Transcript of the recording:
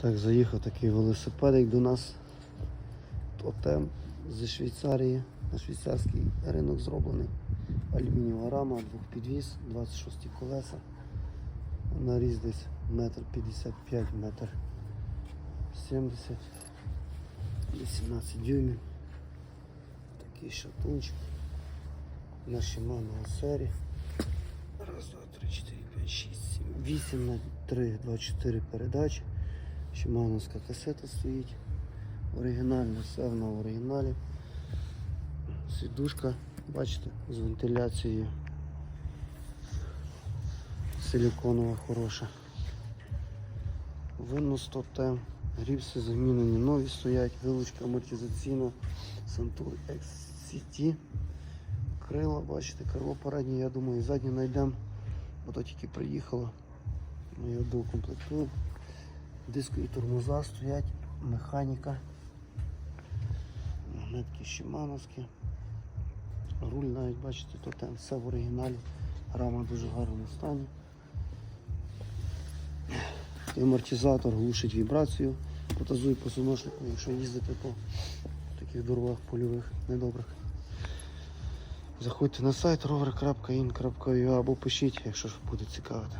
Так, заїхав такий велосипедик до нас. Тотем зі Швейцарії. На швейцарський ринок зроблений. Алюмінієва рама, двохпідвіз, 26 колеса. Наріз десь метр 55, метр 70, 18 дюймів. Такий шатунчик. На Shimano серії. Раз, два, три, чотири, п'ять, шість, сім, вісім на три, два, чотири передачі. Шимановська касета стоїть. Оригінальне, все на оригіналі. Сідушка, бачите, з вентиляцією. Силіконова хороша. Винос тотем. Гріпси замінені, нові стоять, вилучка амортизаційна, Santur XCT. Крила, бачите, крило переднє, я думаю, і заднє знайдемо, бо то тільки приїхало. Ми його доукомплектуємо. Дискові тормоза стоять, механіка. Магнитки Шимановські. Руль навіть бачите, то там все в оригіналі. Рама в дуже гарному стані. Амортизатор глушить вібрацію, потазує посуношнику, якщо їздити по таких дорогах польових недобрих. Заходьте на сайт rover.in.ua або пишіть, якщо ж буде цікавити.